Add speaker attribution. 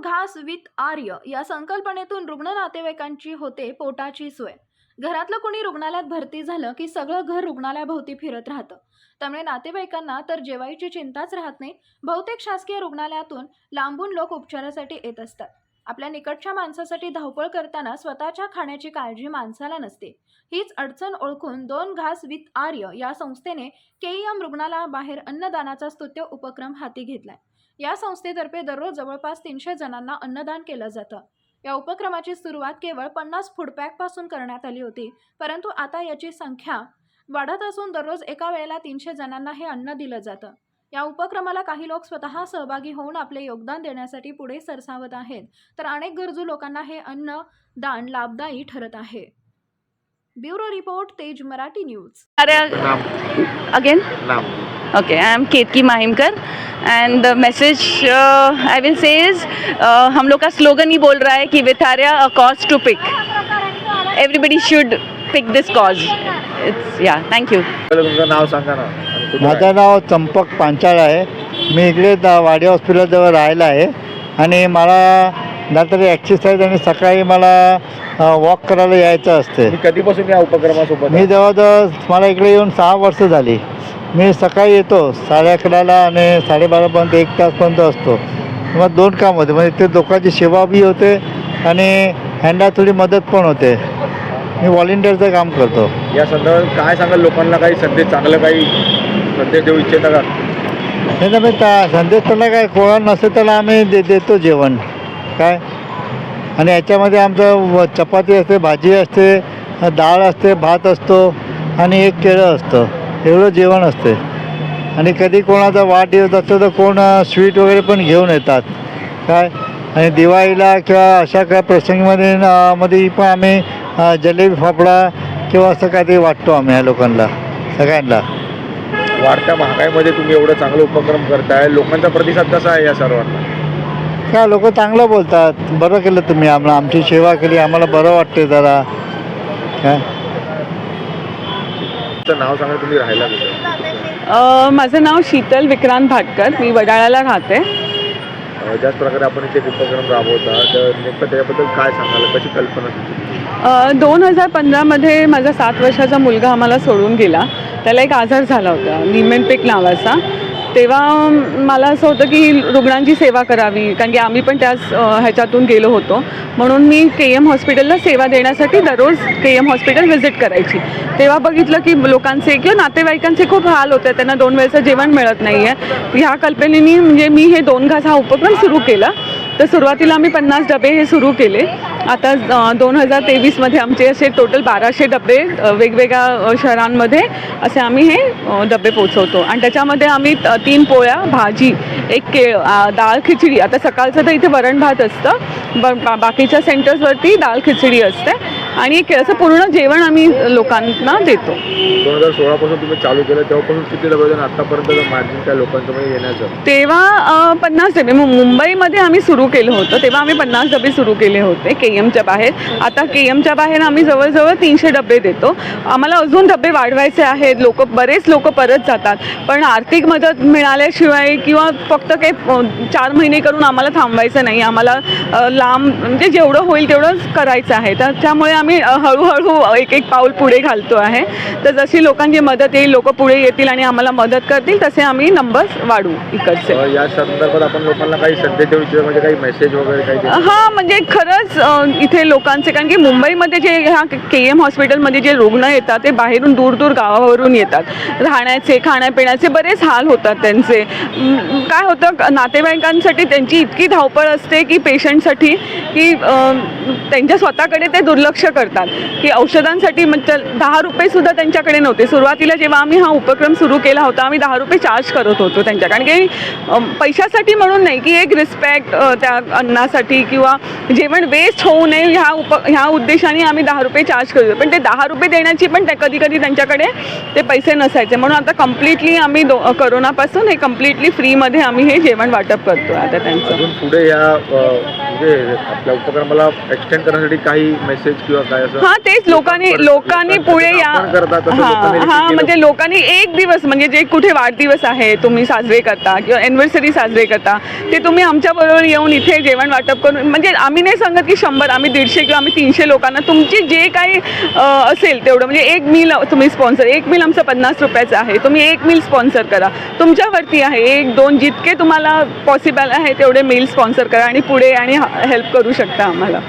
Speaker 1: घास विथ आर्य या संकल्पनेतून रुग्ण नातेवाईकांची होते पोटाची सोय. घरातलं कोणी रुग्णालयात भरती झालं की सगळं घर रुग्णालयाभोवती फिरत राहतं. त्यामुळे नातेवाईकांना तर जेवायची चिंताच राहत नाही बहुतेक शासकीय रुग्णालयातून लांबून लोक उपचारासाठी येत असतात. आपल्या निकटच्या माणसासाठी धावपळ करताना स्वतःच्या खाण्याची काळजी माणसाला नसते. हीच अडचण ओळखून दोन घास विथ आर्य या संस्थेने केईएम रुग्णालयाबाहेर अन्नदानाचा स्तुत्य उपक्रम हाती घेतलाय. या संस्थेतर्फे दररोज जवळपास तीनशे जणांना अन्नदान केलं जातं. या उपक्रमाची सुरुवात केवळ पन्नास फूडपॅकपासून करण्यात आली होती परंतु आता याची संख्या वाढत असून दररोज एका वेळेला तीनशे जणांना हे अन्न दिलं जातं. या उपक्रमाला काही लोक स्वतः सहभागी होऊन आपले योगदान देण्यासाठी पुढे सरसावत आहेत तर अनेक गरजू लोकांना हे अन्न दान लाभदायी ठरत आहे. Bureau report Tej Marathi News.
Speaker 2: i am ketki mahimkar and the message uh, i will say is uh, हम लोग का स्लोगन ही बोल रहा है कि with Arya a cause to pick everybody should pick this cause it's या thank you
Speaker 3: पहिलं तुमचं नाव सांगा ना.
Speaker 4: माझं नाव चंपक पांचाळ आहे. मी इकडे द वाडी हॉस्पिटलजवळ राहिला आहे. आणि मला नंतर एक्सरसाइज आणि सकाळी मला वॉक करायला यायचं असते.
Speaker 3: कधीपासून या उपक्रमासोबत
Speaker 4: मी? जवळजवळ मला इकडे येऊन सहा वर्ष झाली. मी सकाळी येतो साडे अकराला आणि साडेबारापर्यंत एक तासपर्यंत असतो. मग दोन काम होते म्हणजे ते लोकांची सेवा बी होते आणि ह्यांना थोडी मदत पण होते. मी व्हॉलेंटिअरचं काम करतो.
Speaker 3: या संदर्भात काय सांगाल लोकांना? काही संदेश चांगलं काही संदेश देऊ इच्छिता का?
Speaker 4: नाही मी त्या संदेश त्याला काय कोणा नसेल त्याला आम्ही दे देतो जेवण. काय? आणि याच्यामध्ये आमचं व- चपाती असते भाजी असते डाळ असते भात असतो आणि एक केळं असतं. एवढं जेवण असते. आणि कधी कोणाचा वाढदिवस असतो तर कोण स्वीट वगैरे पण घेऊन येतात. काय? आणि दिवाळीला किंवा अशा काय प्रसंगमध्ये मध्ये पण आम्ही जलेबी फाफडा किंवा असं काहीतरी वाटतो आम्ही ह्या लोकांना सगळ्यांना.
Speaker 3: वाढत्या महागाईमध्ये तुम्ही एवढं चांगलं उपक्रम करताय. लोकांचा प्रतिसाद कसा आहे या सर्वांना?
Speaker 4: काय लोक चांगलं बोलतात. बरं केलं तुम्ही आम्हाला आमची सेवा केली आम्हाला बरं वाटते जरा. काय?
Speaker 3: तुमचं नाव सांगा तुम्ही राहायला कुठे
Speaker 2: माझं नाव शीतल विक्रांत भाटकर मी वडाळ्याला राहते.
Speaker 3: अं, ज्याच प्रकारे आपण इथे एक उपक्रम राबवता तर नेमकं त्याच्याबद्दल काय सांगाल कशी कल्पना
Speaker 2: दोन हजार पंधरामध्ये माझा सात वर्षाचा मुलगा आम्हाला सोडून गेला. त्याला एक आजार झाला होता निमेनपिक नावाचा. तेव्हा मला असं होतं की रुग्णांची सेवा करावी कारण की आम्ही पण त्याच ह्याच्यातून गेलो होतो. म्हणून मी के एम हॉस्पिटलला सेवा देण्यासाठी दररोज के एम हॉस्पिटल व्हिजिट करायची. तेव्हा बघितलं की लोकांचे किंवा नातेवाईकांचे खूप हाल होते त्यांना दोन वेळचं जेवण मिळत नाही आहे ह्या कल्पनेनी म्हणजे मी हे दोन घास हा उपक्रम सुरू केला. तर सुरुवातीला आम्ही पन्नास डबे हे सुरू केले. आता दोन हजार तेवीसमध्ये आमचे असे टोटल बाराशे डबे वेगवेगळ्या शहरांमध्ये असे आम्ही हे डबे पोचवतो आणि त्याच्यामध्ये आम्ही त- तीन पोळ्या भाजी एक केळ अ, डाळ खिचडी. आता सकाळचं तर इथे वरण भात असतं ब बा- बाकीच्या सेंटर्सवरती डाळ खिचडी असते. आणि एक असं पूर्ण जेवण आम्ही लोकांना देतो.
Speaker 3: दोन हजार सोळापासून तुम्ही चालू केलं तेव्हापासून किती डबे आतापर्यंत मार्जिन काय लोकांचं मध्ये येण्याचं?
Speaker 2: तेव्हा पन्नास डबे. मु- मुंबईमध्ये आम्ही सुरू केलं होतं. तेव्हा आम्ही पन्नास डबे सुरू केले होते के एमच्या बाहेर. आता के एमच्या बाहेर आम्ही जवळजवळ तीनशे डबे देतो. आम्हाला अजून डबे वाढवायचे आहेत. लोक बरेच लोक परत जातात. पण आर्थिक मदत मिळाल्याशिवाय किंवा फक्त काही चार महिने करून आम्हाला थांबवायचं नाही. आम्हाला लांब म्हणजे जेवढं होईल तेवढं करायचं आहे. तर त्यामुळे आम्ही अ, हळूहळू एक एक पाऊल पुढे घालतो आहे. तर जशी लोकांची मदत येईल लोक पुढे येतील आणि आम्हाला मदत करतील तसे आम्ही नंबर्स वाढू इकडचे.
Speaker 3: या संदर्भात आपण लोकांना काही संदेश देऊ इच्छितो म्हणजे काही मेसेज वगैरे काही?
Speaker 2: हा म्हणजे खरंच इथे लोकांचे कारण की मुंबईमध्ये जे ह्या के एम हॉस्पिटलमध्ये जे रुग्ण येतात ते बाहेरून दूर दूर गावावरून येतात. राहण्याचे खाण्यापिण्याचे बरेच हाल होतात त्यांचे. काय होतं नातेवाईकांसाठी त्यांची इतकी धावपळ असते की पेशंटसाठी की त्यांच्या स्वतःकडे ते दुर्लक्ष करतात. करतात. की औषधांसाठी म्हणजे दहा रुपयेसुद्धा त्यांच्याकडे नव्हते. सुरुवातीला जेव्हा आम्ही हा उपक्रम सुरू केला होता आम्ही दहा रुपये चार्ज करत होतो त्यांच्या. कारण की पैशासाठी म्हणून नाही की एक रिस्पेक्ट त्या अन्नासाठी किंवा जेवण वेस्ट होऊ नये ह्या उप ह्या उद्देशाने आम्ही दहा रुपये चार्ज करतो पण ते दहा रुपये देण्याची पण त्या कधी कधी त्यांच्याकडे ते पैसे नसायचे. म्हणून आता कम्प्लिटली आम्ही दो करोनापासून हे कम्प्लिटली फ्रीमध्ये आम्ही हे जेवण वाटप करतो आता त्यांचं.
Speaker 3: पुढे या म्हणजे आपल्या उपक्रमाला एक्सटेंड करण्यासाठी काही मेसेज किंवा काय असं
Speaker 2: हा तेच लोकांनी लोकांनी पुढे या हा. म्हणजे लोकांनी एक दिवस म्हणजे जे कुठे वाढदिवस आहे तुम्ही साजरे करता किंवा एनिव्हर्सरी साजरे करता ते तुम्ही आमच्या बरोबर येऊन इथे जेवण वाटप करून म्हणजे आम्ही नाही सांगत की शंभर आम्ही दीडशे किंवा आम्ही तीनशे लोकांना तुमची जे काही असेल तेवढं म्हणजे एक मील तुम्ही स्पॉन्सर एक मील आमचं पन्नास रुपयाचं आहे तुम्ही एक मील स्पॉन्सर करा तुमच्यावरती आहे एक दोन जितके तुम्हाला पॉसिबल आहे तेवढे मील स्पॉन्सर करा आणि पुढे आणि हेल्प करू शकता आम्हाला.